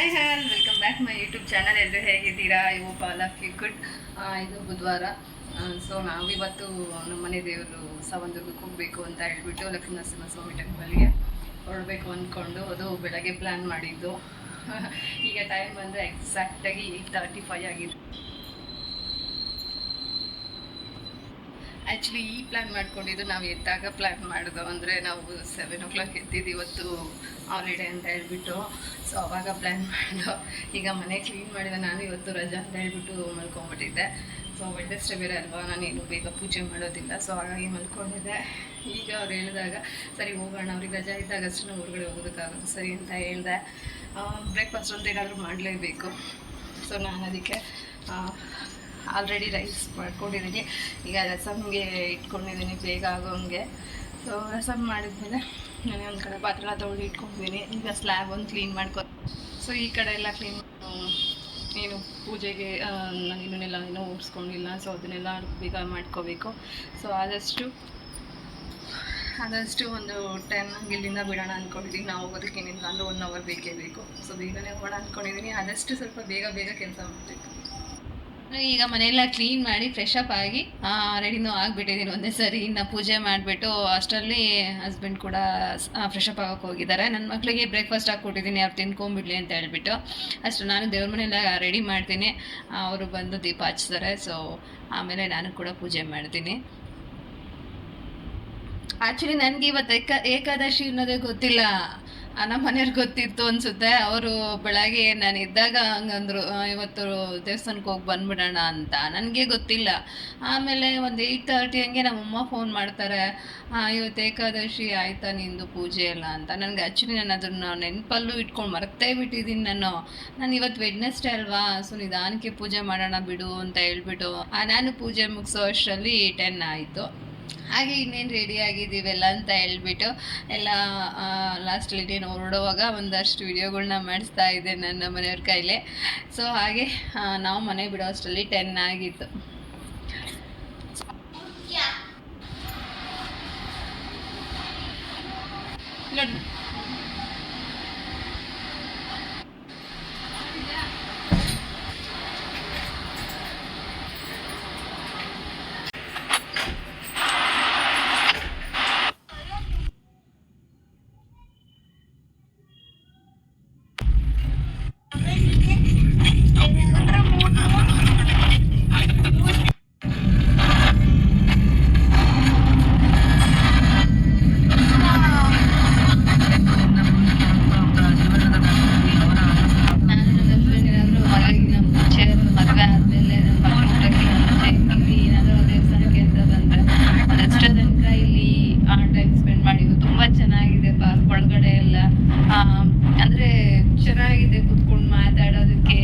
Hi all welcome back my YouTube channel ಎಲ್ಲರೂ ಹೇಗಿದ್ದೀರಾ? ಇವು ಪಾಲ್ ಆಫ್ ಯು ಗುಡ್ ಇದು ಬುಧವಾರ. ಸೊ ನಮ್ಮ ಮನೆ ದೇವರು ಸವಂದುರ್ಗಕ್ಕೆ ಹೋಗಬೇಕು ಅಂತ ಹೇಳ್ಬಿಟ್ಟು ಲಕ್ಷ್ಮೀನರಸಿಂಹ ಸ್ವಾಮಿ ಟೆಂಪಲ್ಗೆ ಹೊರಡಬೇಕು ಅಂದ್ಕೊಂಡು ಅದು ಬೆಳಗ್ಗೆ ಪ್ಲ್ಯಾನ್ ಮಾಡಿದ್ದು. ಈಗ ಟೈಮ್ ಬಂದರೆ ಎಕ್ಸಾಕ್ಟಾಗಿ ಏಯ್ಟ್ ತರ್ಟಿ ಫೈವ್ ಆಗಿದೆ. ಆ್ಯಕ್ಚುಲಿ ಈ ಪ್ಲ್ಯಾನ್ ಮಾಡ್ಕೊಂಡಿದ್ದು ನಾವು ಎದ್ದಾಗ ಪ್ಲ್ಯಾನ್ ಮಾಡಿದೋ. ಅಂದರೆ ನಾವು ಸೆವೆನ್ ಓ ಕ್ಲಾಕ್ ಎದ್ದಿದ್ದು ಇವತ್ತು ಹಾಲಿಡೇ ಅಂತ ಹೇಳ್ಬಿಟ್ಟು. ಸೊ ಅವಾಗ ಪ್ಲ್ಯಾನ್ ಮಾಡಿದೋ. ಈಗ ಮನೆ ಕ್ಲೀನ್ ಮಾಡಿದ ನಾನು ಇವತ್ತು ರಜಾ ಅಂತ ಹೇಳ್ಬಿಟ್ಟು ಮಲ್ಕೊಂಬಿಟ್ಟಿದ್ದೆ ಸೊ ವೆಡ್ನೆಸ್ಡೇ ಬೇರೆ ಅಲ್ವಾ? ನಾನೇನು ಬೇಗ ಪೂಜೆ ಮಾಡೋದಿಲ್ಲ. ಸೊ ಹಾಗಾಗಿ ಮಲ್ಕೊಂಡಿದ್ದೆ. ಈಗ ಅವ್ರು ಹೇಳಿದಾಗ, ಸರಿ, ಹೋಗೋಣ. ಅವ್ರಿಗೆ ರಜಾ ಇದ್ದಾಗ ಅಷ್ಟೇ ನಾವು ಹೊರಗಡೆ ಹೋಗೋದಕ್ಕಾಗೋದು ಸರಿ ಅಂತ ಹೇಳಿದೆ. ಬ್ರೇಕ್ಫಾಸ್ಟ್ ಅಂತ ಏನಾದರೂ ಮಾಡಲೇಬೇಕು. ಸೊ ನಾನು ಅದಕ್ಕೆ ಆಲ್ರೆಡಿ ರೈಸ್ ಮಾಡ್ಕೊಂಡಿದ್ದೀನಿ ಈಗ ರಸಮ್ಗೆ ಇಟ್ಕೊಂಡಿದ್ದೀನಿ ಬೇಗ ಆಗೋಂಗೆ. ಸೊ ರಸಮ್ ಮಾಡಿದ್ಮೇಲೆ ನಾನು ಒಂದು ಕಡೆ ಪಾತ್ರೆ ತೊಗೊಂಡು ಇಟ್ಕೊಂಡಿದ್ದೀನಿ ಈಗ ಸ್ಲ್ಯಾಬ್ ಒಂದು ಕ್ಲೀನ್ ಮಾಡ್ಕೊ ಸೊ ಈ ಕಡೆ ಎಲ್ಲ ಕ್ಲೀನ್ ಏನು ಪೂಜೆಗೆ ನಾನು ಇನ್ನನ್ನೆಲ್ಲ ಏನೂ ಓಡಿಸ್ಕೊಂಡಿಲ್ಲ ಸೊ ಅದನ್ನೆಲ್ಲ ಬೇಗ ಮಾಡ್ಕೋಬೇಕು. ಸೊ ಆದಷ್ಟು ಆದಷ್ಟು ಒಂದು ಟೆನ್ ಇಲ್ಲಿಂದ ಬಿಡೋಣ ಅಂದ್ಕೊಂಡಿದ್ದೀನಿ ನಾವು ಹೋಗೋದಕ್ಕೆ ಏನಿಲ್ಲ, ಅಂದರೆ ಒನ್ ಅವರ್ ಬೇಕೇ ಬೇಕು. ಸೊ ಬೇಗನೆ ಹೋಗೋಣ ಅಂದ್ಕೊಂಡಿದ್ದೀನಿ ಆದಷ್ಟು ಸ್ವಲ್ಪ ಬೇಗ ಬೇಗ ಕೆಲಸ ಮಾಡಬೇಕು. ಈಗ ಮನೆಯೆಲ್ಲ ಕ್ಲೀನ್ ಮಾಡಿ ಫ್ರೆಶ್ ಅಪ್ ಆಗಿ ರೆಡಿನೂ ಆಗಿಬಿಟ್ಟಿದ್ದೀನಿ ಒಂದೇ ಸರಿ. ಇನ್ನು ಪೂಜೆ ಮಾಡಿಬಿಟ್ಟು ಅಷ್ಟರಲ್ಲಿ ಹಸ್ಬೆಂಡ್ ಕೂಡ ಫ್ರೆಶ್ ಅಪ್ ಆಗೋಕೆ ಹೋಗಿದ್ದಾರೆ. ನನ್ನ ಮಕ್ಕಳಿಗೆ ಬ್ರೇಕ್ಫಾಸ್ಟ್ ಹಾಕ್ಕೊಟ್ಟಿದ್ದೀನಿ ಅವ್ರು ತಿನ್ಕೊಂಬಿಡ್ಲಿ ಅಂತ ಹೇಳ್ಬಿಟ್ಟು. ಅಷ್ಟು, ನಾನು ದೇವ್ರ ಮನೆಯೆಲ್ಲ ರೆಡಿ ಮಾಡ್ತೀನಿ. ಅವರು ಬಂದು ದೀಪ ಹಚ್ತಾರೆ. ಸೊ ಆಮೇಲೆ ನಾನು ಕೂಡ ಪೂಜೆ ಮಾಡ್ತೀನಿ. ಆ್ಯಕ್ಚುಲಿ ನನಗೆ ಇವತ್ತು ಏಕ, ಏಕಾದಶಿ ಅನ್ನೋದೇ ಗೊತ್ತಿಲ್ಲ. ನಮ್ಮ ಮನೆಯವ್ರಿಗೆ ಗೊತ್ತಿತ್ತು ಅನ್ಸುತ್ತೆ. ಅವರು ಬೆಳಗ್ಗೆ ನಾನು ಇದ್ದಾಗ ಹಂಗಂದ್ರು ಇವತ್ತು ದೇವಸ್ಥಾನಕ್ಕೆ ಹೋಗಿ ಬಂದ್ಬಿಡೋಣ ಅಂತ. ನನಗೆ ಗೊತ್ತಿಲ್ಲ. ಆಮೇಲೆ ಒಂದು ಏಯ್ಟ್ ತರ್ಟಿ ಹಂಗೆ ನಮ್ಮಮ್ಮ ಫೋನ್ ಮಾಡ್ತಾರೆ. ಇವತ್ತು ಏಕಾದಶಿ ಆಯ್ತಾ ನಿಂದು ಪೂಜೆ ಎಲ್ಲ ಅಂತ? ನನಗೆ ಆ್ಯಕ್ಚುಲಿ ನಾನು ಅದನ್ನು ನೆನಪಲ್ಲೂ ಇಟ್ಕೊಂಡು ಮರ್ತೇ ಬಿಟ್ಟಿದ್ದೀನಿ ನಾನು. ನಾನು ಇವತ್ತು ವೆಡ್ನೆಸ್ಡೇ ಅಲ್ವಾ, ಸೊ ನಿಧಾನಕ್ಕೆ ಪೂಜೆ ಮಾಡೋಣ ಬಿಡು ಅಂತ ಹೇಳ್ಬಿಟ್ಟು ನಾನು ಪೂಜೆ ಮುಗಿಸೋ ಅಷ್ಟರಲ್ಲಿ ಟೆನ್ ಆಯಿತು. ಹಾಗೆ ಇನ್ನೇನು ರೆಡಿ ಆಗಿದ್ದೀವೆಲ್ಲ ಅಂತ ಹೇಳ್ಬಿಟ್ಟು ಎಲ್ಲ ಲಾಸ್ಟಲ್ಲಿ ನೀನು ಹೊರಡುವಾಗ ಒಂದಷ್ಟು ವೀಡಿಯೋಗಳನ್ನ ಮಾಡಿಸ್ತಾ ಇದ್ದೆ ನನ್ನ ಮನೆಯವ್ರ ಕೈಲೇ. ಸೊ ಹಾಗೆ ನಾವು ಮನೆ ಬಿಡೋ ಅಷ್ಟರಲ್ಲಿ ಟೆನ್ ಆಗಿತ್ತು. ನೋಡಿ ನಾನು ನನ್ನ ಹಸ್ಬೆಂಡ್ ಏನಾದರೂ ಹೊರಗಿನ ಮುಂಚೆ ಮದುವೆ ಆದಮೇಲೆ ನನ್ನ ಮಕ್ಕಳು ಇಲ್ಲಿ ಏನಾದರೂ ದೇವಸ್ಥಾನಕ್ಕೆ ಅಂತ ಬಂದರೆ ಅದಷ್ಟೇ ತನಕ ಇಲ್ಲಿ ಟೈಮ್ ಸ್ಪೆಂಡ್ ಮಾಡಿದ್ದು ತುಂಬ ಚೆನ್ನಾಗಿದೆ ಪಾರ್ಕ್ ಒಳಗಡೆ ಎಲ್ಲ ಆ, ಅಂದ್ರೆ ಚೆನ್ನಾಗಿದೆ ಕುತ್ಕೊಂಡು ಮಾತಾಡೋದಕ್ಕೆ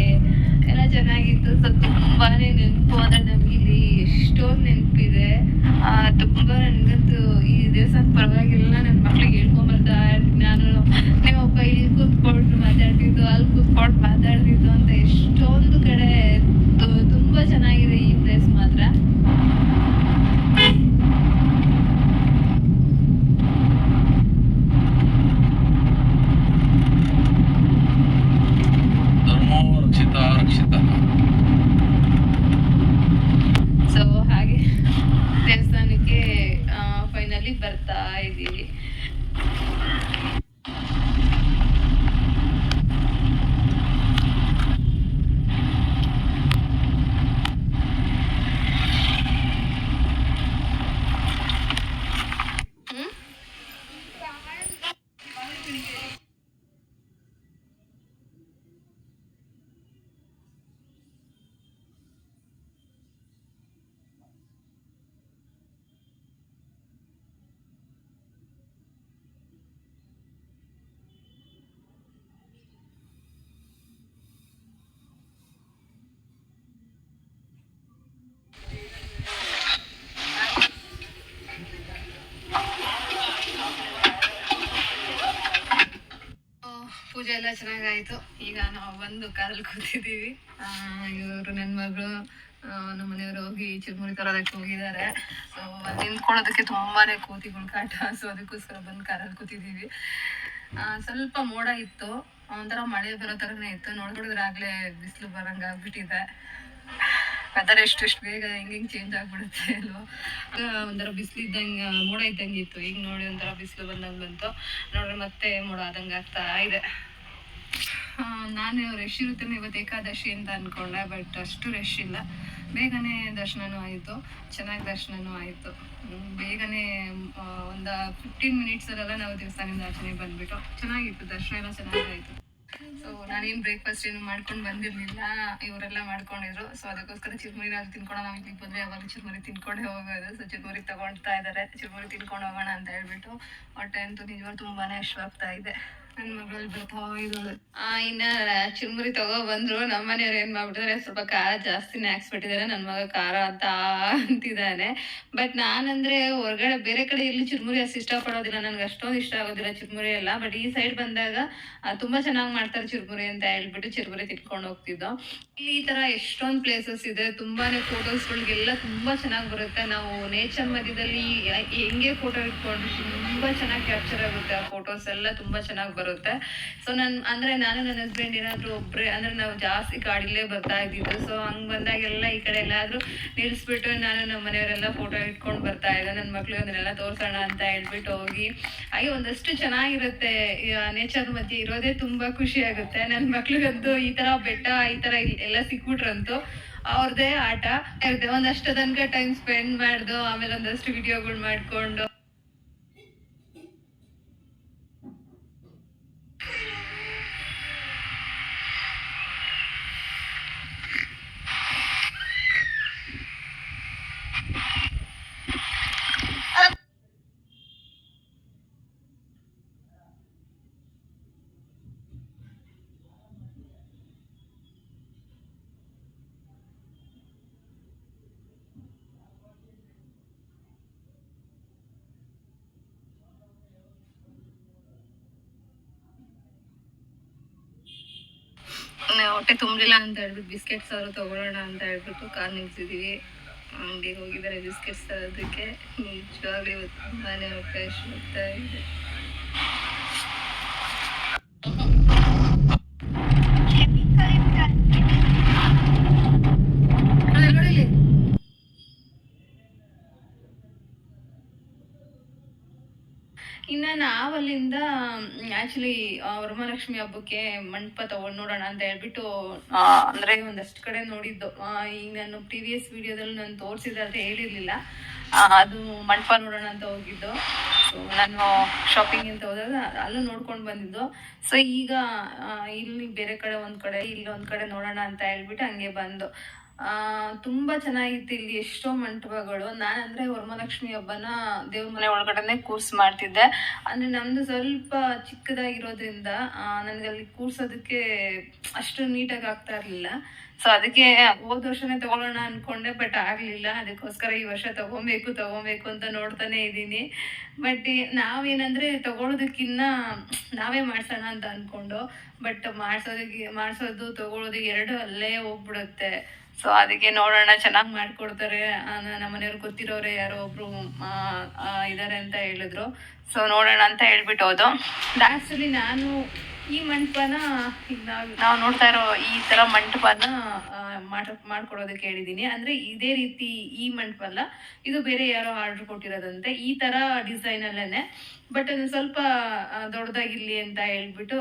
ಎಲ್ಲ ಚೆನ್ನಾಗಿತ್ತು ಸೊ ತುಂಬಾನೇ ನೆನಪು ಅಂದ್ರೆ ನಮ್ಗೆ ಇಲ್ಲಿ ಎಷ್ಟೊಂದು ನೆನಪಿದೆ ಆ, ತುಂಬ ನನಗಂತೂ ಈ ದೇವಸ್ಥಾನ ಪರವಾಗಿಲ್ಲ ನನ್ನ ಮಕ್ಳಿಗೆ ಹೇಳ್ಕೊಂಬರ್ತಾ ಇರ್ತೀನಿ ನಾನು ನಿಮ್ಮಪ್ಪ ಇಲ್ಲಿ ಕೂತ್ಕೊಂಡು ಮಾತಾಡ್ತಿದ್ದು ಅಲ್ಲಿ ಕೂತ್ಕೊಂಡು ಮಾತಾಡ್ತಿದ್ದು ಅಂತ ಎಷ್ಟೊಂದು ಕಡೆ ತು- ತುಂಬಾ ಚೆನ್ನಾಗಿದೆ ಈ ಪ್ಲೇಸ್ ಮಾತ್ರ ಧರ್ಮೋ ರಕ್ಷಿತ ರಕ್ಷಿತ ಸೊ ಹಾಗೆ ದೇವಸ್ಥಾನಕ್ಕೆ ಫೈನಲಿ ಬರ್ತಾ ಇದ್ದೀವಿ ಹ್ಮ್? ಪೂಜೆ ಎಲ್ಲ ಚೆನ್ನಾಗಾಯ್ತು. ಈಗ ನಾವು ಬಂದು ಕಾರಲ್ಲಿ ಕೂತಿದ್ದೀವಿ. ಇವರು ನನ್ನ ಮಗಳು ನಮ್ಮ ಮನೆಯವರು ಹೋಗಿ ಚಿರುಮುರಿ ತರೋದಕ್ಕೆ ಹೋಗಿದ್ದಾರೆ. ಸೊ ನಿಂತ್ಕೊಳ್ಳೋದಕ್ಕೆ ತುಂಬಾನೇ ಕೋತಿಗಳು ಕಾಟ. ಸೊ ಅದಕ್ಕೋಸ್ಕರ ಬಂದು ಕಾರಲ್ಲಿ ಕೂತಿದ್ದೀವಿ. ಸ್ವಲ್ಪ ಮೋಡ ಇತ್ತು. ಒಂಥರ ಮಳೆ ಬರೋ ಥರನೇ ಇತ್ತು. ನೋಡಿದ್ರೆ ಆಗಲೇ ಬಿಸಿಲು ಬರಂಗೆ ಆಗ್ಬಿಟ್ಟಿದೆ. ವೆದರ್ ಎಷ್ಟು ಎಷ್ಟು ಬೇಗ ಹೆಂಗೆ ಹಿಂಗೆ ಚೇಂಜ್ ಆಗ್ಬಿಡುತ್ತೆ ಅಲ್ವಾ. ಒಂಥರ ಬಿಸಿಲು ಇದ್ದಂಗೆ, ಮೋಡ ಇದ್ದಂಗೆ ಇತ್ತು. ಈಗ ನೋಡಿ ಒಂಥರ ಬಿಸಿಲು ಬಂದಂಗೆ ಬಂತು. ನೋಡ್ರಿ ಮತ್ತೆ ಮೋಡ ಆದಂಗೆ ಆಗ್ತಾ ಇದೆ. ನಾನು ರಶ್ ಇರುತ್ತೆ ಇವತ್ತು ಏಕಾದಶಿ ಅಂತ ಅನ್ಕೊಂಡೆ ಬಟ್ ಅಷ್ಟು ರಶ್ ಇಲ್ಲ. ಬೇಗನೆ ದರ್ಶನನೂ ಆಯಿತು. ಚೆನ್ನಾಗಿ ದರ್ಶನನೂ ಆಯಿತು. ಬೇಗನೆ ಒಂದು ಫಿಫ್ಟೀನ್ ಮಿನಿಟ್ಸಲ್ಲೆಲ್ಲ ನಾವು ದೇವಸ್ಥಾನದಿಂದ ಆಚೆನೆ ಬಂದ್ಬಿಟ್ಟು ಚೆನ್ನಾಗಿತ್ತು, ದರ್ಶನ ಎಲ್ಲ ಚೆನ್ನಾಗಾಯಿತು. ಸೊ ನಾನೇನು ಬ್ರೇಕ್ಫಾಸ್ಟ್ ಏನು ಮಾಡ್ಕೊಂಡು ಬಂದಿರಲಿಲ್ಲ, ಇವರೆಲ್ಲ ಮಾಡ್ಕೊಂಡಿದ್ರು. ಸೊ ಅದಕ್ಕೋಸ್ಕರ ಚಿರುಮುರಿ ನಾವು ತಿನ್ಕೊಂಡು ನಾವು ಇಲ್ಲಿಗೆ ಬಂದರೆ ಯಾವಾಗ ಚಿರುಮುರಿ ತಿನ್ಕೊಂಡೇ ಹೋಗೋದು. ಸೊ ಚಿರುಮುರಿ ತಗೊಳ್ತಾ ಇದ್ದಾರೆ ಚಿರುಮುರಿ ತಿನ್ಕೊಂಡು ಹೋಗೋಣ ಅಂತ ಹೇಳ್ಬಿಟ್ಟು ಹೊಟ್ಟೆ ಅಂತೂ ನಿಜವಾಗ್ಲೂ ತುಂಬಾ ಆಗ್ತಾ ಇದೆ. ನನ್ನ ಮಗಳು ಇನ್ನ ಚಿರುಮುರಿ ತಗೋ ಬಂದ್ರು ನಮ್ಮ ಮನೆಯವ್ರು ಏನ್ ಮಾಡ್ಬಿಟ್ಟಿದ್ರೆ, ಸ್ವಲ್ಪ ಖಾರ ಜಾಸ್ತಿನೇ ಹಾಕ್ಸ್ಬಿಟ್ಟಿದ್ದಾರೆ ನನ್ನ ಮಗ ಖಾರ ಅಂತ ಅಂತಿದ್ದಾನೆ ಬಟ್ ನಾನಂದ್ರೆ ಹೊರಗಡೆ ಬೇರೆ ಕಡೆ ಇಲ್ಲಿ ಚುರ್ಮುರಿ ಅಷ್ಟು ಇಷ್ಟ ಪಡೋದಿಲ್ಲ ನನ್ಗೆ ಅಷ್ಟೊಂದು ಇಷ್ಟ ಆಗೋದಿಲ್ಲ ಚುರ್ಮುರಿ ಎಲ್ಲ. ಬಟ್ ಈ ಸೈಡ್ ಬಂದಾಗ ತುಂಬಾ ಚೆನ್ನಾಗಿ ಮಾಡ್ತಾರೆ ಚುರುಮುರಿ ಅಂತ ಹೇಳ್ಬಿಟ್ಟು ಚುರ್ಮುರಿ ತಿಟ್ಕೊಂಡು ಹೋಗ್ತಿದ್ದೋ. ಇಲ್ಲಿ ಈ ತರ ಎಷ್ಟೊಂದು ಪ್ಲೇಸಸ್ ಇದೆ, ತುಂಬಾನೇ ಫೋಟೋಸ್ಗಳಿಗೆಲ್ಲ ತುಂಬಾ ಚೆನ್ನಾಗಿ ಬರುತ್ತೆ. ನಾವು ನೇಚರ್ ಮಧ್ಯದಲ್ಲಿ ಹೆಂಗೆ ಫೋಟೋ ಇಟ್ಕೊಂಡು ತುಂಬಾ ಚೆನ್ನಾಗಿ ಕ್ಯಾಪ್ಚರ್ ಆಗುತ್ತೆ ಆ ಫೋಟೋಸ್ ಎಲ್ಲ, ತುಂಬಾ ಚೆನ್ನಾಗಿ ಬರುತ್ತೆ. ಸೊ ನನ್, ಅಂದ್ರೆ ನಾನು ನನ್ನ ಹಸ್ಬೆಂಡ್ ಏನಾದ್ರು ಒಬ್ರೆ, ಅಂದ್ರೆ ನಾವು ಜಾಸ್ತಿ ಕಾಡಿಲ್ಲೇ ಬರ್ತಾ ಇದ್ದಿದ್ದು ಸೊ ಹಂಗ್ ಬಂದಾಗೆಲ್ಲ ಈ ಕಡೆ ಎಲ್ಲಾದ್ರೂ ನಿಲ್ಸ್ಬಿಟ್ಟು ನಾನು ನಮ್ಮ ಮನೆಯವರೆಲ್ಲ ಫೋಟೋ ಇಟ್ಕೊಂಡು ಬರ್ತಾ ಇದ್ದೆ. ನನ್ನ ಮಕ್ಳಿಗೆ ಅದನ್ನೆಲ್ಲ ತೋರ್ಸೋಣ ಅಂತ ಹೇಳ್ಬಿಟ್ಟು ಹೋಗಿ. ಹಾಗೆ ಒಂದಷ್ಟು ಚೆನ್ನಾಗಿರುತ್ತೆ. ನೇಚರ್ ಮಧ್ಯೆ ಇರೋದೇ ತುಂಬಾ ಖುಷಿ ಆಗುತ್ತೆ. ನನ್ನ ಮಕ್ಳಿಗಂತೂ ಈ ತರ ಬೆಟ್ಟ, ಈ ತರ ಎಲ್ಲ ಸಿಕ್ಬಿಟ್ರಂತೂ ಅವ್ರದೇ ಆಟ. ಇರುತ್ತೆ. ಒಂದಷ್ಟು ತನಕ ಟೈಮ್ ಸ್ಪೆಂಡ್ ಮಾಡ್ದು, ಆಮೇಲೆ ಒಂದಷ್ಟು ವಿಡಿಯೋಗಳು ಮಾಡ್ಕೊಂಡು. ಹೊಟ್ಟೆ ತುಂಬಲಿಲ್ಲ ಅಂತ ಹೇಳ್ಬಿಟ್ಟು ಬಿಸ್ಕೆಟ್ಸ್ ಅವರು ತಗೊಳ್ಳೋಣ ಅಂತ ಹೇಳ್ಬಿಟ್ಟು ಕಾರ್ ನಿಲ್ಸಿದೀವಿ. ಅಂಗಡಿಗೆ ಹೋಗಿದ್ದಾರೆ ಬಿಸ್ಕೆಟ್ಸ್ ತರೋದಕ್ಕೆ. ನಿಜವಾಗ್ಲೂ ತುಂಬಾ ಹೋಗ್ತಾ ಇದೆ ನೋಡಿ, ನೋಡಿ ಇಲ್ಲಿ. ಇನ್ನ ನಾವು ಅಲ್ಲಿಂದ ಆಕ್ಚುಲಿ ವರಮಹಾಲಕ್ಷ್ಮಿ ಹಬ್ಬಕ್ಕೆ ಮಂಟಪ ತಗೊಂಡ್ ನೋಡೋಣ ಅಂತ ಹೇಳ್ಬಿಟ್ಟು ಅಂದ್ರೆ ಒಂದಷ್ಟು ಕಡೆ ನೋಡಿದ್ದು. ಈಗ ನಾನು ಪ್ರೀವಿಯಸ್ ವಿಡಿಯೋದಲ್ಲಿ ನಾನು ತೋರಿಸಿದೆ ಅಂತ ಹೇಳಿರ್ಲಿಲ್ಲ. ಅದು ಮಂಟಪ ನೋಡೋಣ ಅಂತ ಹೋಗಿದ್ದು. ಸೊ ನಾನು ಶಾಪಿಂಗ್ ಅಂತ ಹೋದಾಗ ಅಲ್ಲೂ ನೋಡ್ಕೊಂಡು ಬಂದಿದ್ದು. ಸೊ ಈಗ ಇಲ್ಲಿ ಬೇರೆ ಕಡೆ ಒಂದ್ ಕಡೆ ಇಲ್ಲಿ ಒಂದ್ ಕಡೆ ನೋಡೋಣ ಅಂತ ಹೇಳ್ಬಿಟ್ಟು ಹಂಗೆ ಬಂದು. ತುಂಬಾ ಚೆನ್ನಾಗಿತ್ತು ಇಲ್ಲಿ ಎಷ್ಟೋ ಮಂಟಪಗಳು. ನಾನಂದ್ರೆ ವರಮಹಾಲಕ್ಷ್ಮಿ ಹಬ್ಬನ ದೇವ್ರ ಮನೆ ಒಳಗಡೆನೆ ಕೂರ್ಸ್ ಮಾಡ್ತಿದ್ದೆ. ಅಂದ್ರೆ ನಮ್ದು ಸ್ವಲ್ಪ ಚಿಕ್ಕದಾಗಿರೋದ್ರಿಂದ ನನಗೆ ಅಲ್ಲಿ ಕೂರ್ಸೋದಕ್ಕೆ ಅಷ್ಟು ನೀಟಾಗಿ ಆಗ್ತಾ ಇರ್ಲಿಲ್ಲ. ಸೊ ಅದಕ್ಕೆ ಹೋದ ವರ್ಷನೇ ತಗೊಳ್ಳೋಣ ಅನ್ಕೊಂಡೆ ಬಟ್ ಆಗ್ಲಿಲ್ಲ. ಅದಕ್ಕೋಸ್ಕರ ಈ ವರ್ಷ ತಗೊಬೇಕು ತಗೊಬೇಕು ಅಂತ ನೋಡ್ತಾನೆ ಇದ್ದೀನಿ. ಬಟ್ ನಾವೇನಂದ್ರೆ ತಗೊಳೋದಕ್ಕಿನ್ನ ನಾವೇ ಮಾಡ್ಸೋಣ ಅಂತ ಅನ್ಕೊಂಡು ಬಟ್ ಮಾಡ್ಸೋದಕ್ಕೆ, ಮಾಡ್ಸೋದು ತಗೊಳೋದು ಎರಡು ಅಲ್ಲೇ ಹೋಗ್ಬಿಡುತ್ತೆ. ಸೊ ಅದಕ್ಕೆ ನೋಡೋಣ ಚೆನ್ನಾಗಿ ಮಾಡಿಕೊಡ್ತಾರೆ. ನಮ್ಮ ಮನೆಯವ್ರು ಗೊತ್ತಿರೋರೆ ಯಾರೋ ಒಬ್ರು ಇದಾರೆ ಅಂತ ಹೇಳಿದ್ರು. ಸೊ ನೋಡೋಣ ಅಂತ ಹೇಳ್ಬಿಟ್ಟು ಹೋದು ಲಾಸ್ಟಲ್ಲಿ ನಾನು ಈ ಮಂಟಪನ ಈಗ ನಾವು ನಾವು ನೋಡ್ತಾ ಇರೋ ಈ ತರ ಮಂಟಪನ ಮಾಡ ಮಾಡ್ ಮಾಡ್ಕೊಡೋದಕ್ಕೆ ಹೇಳಿದ್ದೀನಿ ಅಂದ್ರೆ ಇದೇ ರೀತಿ ಈ ಮಂಟಪ ಅಲ್ಲ ಇದು ಬೇರೆ ಯಾರೋ ಆರ್ಡರ್ ಕೊಟ್ಟಿರೋದಂತೆ. ಈ ತರ ಡಿಸೈನ್ ಅಲ್ಲೇನೆ ಬಟ್ ಅದು ಸ್ವಲ್ಪ ದೊಡ್ಡದಾಗಿರಲಿ ಅಂತ ಹೇಳ್ಬಿಟ್ಟು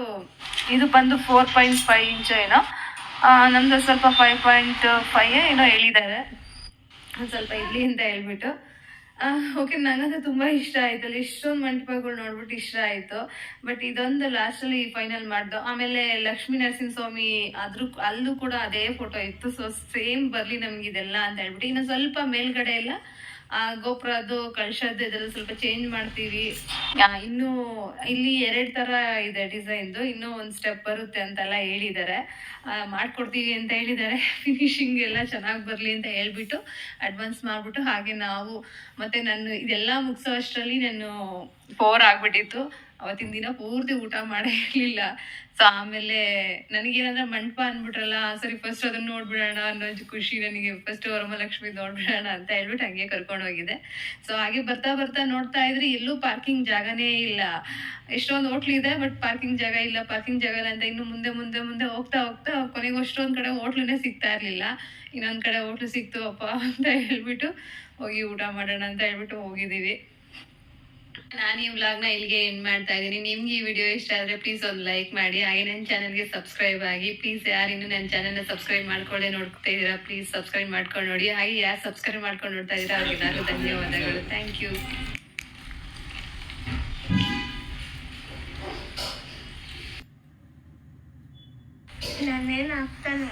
ಇದು ಬಂದು ಫೋರ್ ಪಾಯಿಂಟ್ ಫೈವ್ ಇಂಚ್ ಏನೋ. ನಮ್ದು ಸ್ವಲ್ಪ ಫೈವ್ ಪಾಯಿಂಟ್ ಫೈವ್ ಏನೋ ಹೇಳಿದ್ದಾರೆ. ಒಂದು ಸ್ವಲ್ಪ ಇಡ್ಲಿ ಅಂತ ಹೇಳ್ಬಿಟ್ಟು. ಓಕೆ ನನಗಂತೂ ತುಂಬ ಇಷ್ಟ ಆಯಿತು. ಎಷ್ಟೊಂದು ಮಂಟಪಗಳು ನೋಡ್ಬಿಟ್ಟು ಇಷ್ಟ ಆಯ್ತು. ಬಟ್ ಇದೊಂದು ಲಾಸ್ಟಲ್ಲಿ ಫೈನಲ್ ಮಾಡ್ದು. ಆಮೇಲೆ ಲಕ್ಷ್ಮೀ ನರಸಿಂಹಸ್ವಾಮಿ ಅದ್ರ ಅಲ್ಲೂ ಕೂಡ ಅದೇ ಫೋಟೋ ಇತ್ತು. ಸೊ ಸೇಮ್ ಬರಲಿ ನಮ್ಗೆ ಇದೆಲ್ಲ ಅಂತ ಹೇಳ್ಬಿಟ್ಟು. ಇನ್ನು ಸ್ವಲ್ಪ ಮೇಲ್ಗಡೆ ಎಲ್ಲ ಆ ಗೋಪುರದ್ದು ಕಳಶದ್ದು ಇದೆಲ್ಲ ಸ್ವಲ್ಪ ಚೇಂಜ್ ಮಾಡ್ತೀವಿ. ಇನ್ನು ಇಲ್ಲಿ ಎರಡ್ ತರ ಇದೆ ಡಿಸೈನ್ದು ಇನ್ನೂ ಒಂದ್ ಸ್ಟೆಪ್ ಬರುತ್ತೆ ಅಂತೆಲ್ಲ ಹೇಳಿದ್ದಾರೆ. ಮಾಡ್ಕೊಡ್ತೀವಿ ಅಂತ ಹೇಳಿದ್ದಾರೆ. ಫಿನಿಶಿಂಗ್ ಎಲ್ಲ ಚೆನ್ನಾಗಿ ಬರಲಿ ಅಂತ ಹೇಳ್ಬಿಟ್ಟು ಅಡ್ವಾನ್ಸ್ ಮಾಡ್ಬಿಟ್ಟು ಹಾಗೆ ನಾವು ಮತ್ತೆ ನಾನು ಇದೆಲ್ಲ ಮುಗಿಸೋ ಅಷ್ಟರಲ್ಲಿ ನಾನು ಫೋರ್ ಆಗ್ಬಿಟ್ಟಿತ್ತು. ಅವತ್ತಿನ ದಿನ ಪೂರ್ತಿ ಊಟ ಮಾಡೇ ಇರಲಿಲ್ಲ. ಸೊ ಆಮೇಲೆ ನನಗೇನಂದ್ರೆ ಮಂಟಪ ಅಂದ್ಬಿಟ್ರಲ್ಲ, ಸರಿ ಫಸ್ಟ್ ಅದನ್ನ ನೋಡ್ಬಿಡೋಣ ಅನ್ನೋ ಖುಷಿ ನನಗೆ. ಫಸ್ಟ್ ವರಮಲಕ್ಷ್ಮಿ ನೋಡ್ಬಿಡೋಣ ಅಂತ ಹೇಳ್ಬಿಟ್ಟು ಹಂಗೆ ಕರ್ಕೊಂಡು ಹೋಗಿದೆ ಸೊ ಹಾಗೆ ಬರ್ತಾ ಬರ್ತಾ ನೋಡ್ತಾ ಇದ್ರೆ ಎಲ್ಲೂ ಪಾರ್ಕಿಂಗ್ ಜಾಗನೇ ಇಲ್ಲ. ಎಷ್ಟೊಂದು ಹೋಟ್ಲ್ ಇದೆ ಬಟ್ ಪಾರ್ಕಿಂಗ್ ಜಾಗ ಇಲ್ಲ. ಪಾರ್ಕಿಂಗ್ ಜಾಗ ಇಲ್ಲ ಅಂತ ಇನ್ನು ಮುಂದೆ ಮುಂದೆ ಮುಂದೆ ಹೋಗ್ತಾ ಹೋಗ್ತಾ ಕೊನೆಗೆ ಅಷ್ಟೊಂದು ಕಡೆ ಹೋಟ್ಲನೇ ಸಿಗ್ತಾ ಇರ್ಲಿಲ್ಲ. ಇನ್ನೊಂದು ಕಡೆ ಹೋಟ್ಲು ಸಿಕ್ತು, ಅಪ್ಪ ಅಂತ ಹೇಳ್ಬಿಟ್ಟು ಹೋಗಿ ಊಟ ಮಾಡೋಣ ಅಂತ ಹೇಳ್ಬಿಟ್ಟು ಹೋಗಿದೀವಿ ನಾನು ಈ ವ್ಲಾಗ್ನ ಇಲ್ಲಿಗೆ ಎಂಡ್ ಮಾಡ್ತಾ ಇದ್ದೀನಿ. ನಿಮ್ಗೆ ಈ ವಿಡಿಯೋ ಇಷ್ಟ ಆದರೆ ಪ್ಲೀಸ್ ಒಂದು ಲೈಕ್ ಮಾಡಿ. ಹಾಗೆ ನನ್ನ ಚಾನಲ್ಗೆ ಸಬ್ಸ್ಕ್ರೈಬ್ ಆಗಿ ಪ್ಲೀಸ್ ಯಾರು ಇನ್ನೂ ನನ್ನ ಚಾನಲ್ನ ಸಬ್ಸ್ಕ್ರೈಬ್ ಮಾಡ್ಕೊಳ್ಳೆ ನೋಡ್ತಾ ಇದ್ದೀರಾ ಪ್ಲೀಸ್ ಸಬ್ಸ್ಕ್ರೈಬ್ ಮಾಡ್ಕೊಂಡು ನೋಡಿ. ಹಾಗೆ ಯಾರು ಸಬ್ಸ್ಕ್ರೈಬ್ ಮಾಡ್ಕೊಂಡು ನೋಡ್ತಾ ಇದ್ದೀರಾ ಅವ್ರಿಗೆಲ್ಲರಿಗೂ ಧನ್ಯವಾದಗಳು. ಥ್ಯಾಂಕ್ ಯು ನಾನೇನು ಆಗ್ತಾನೆ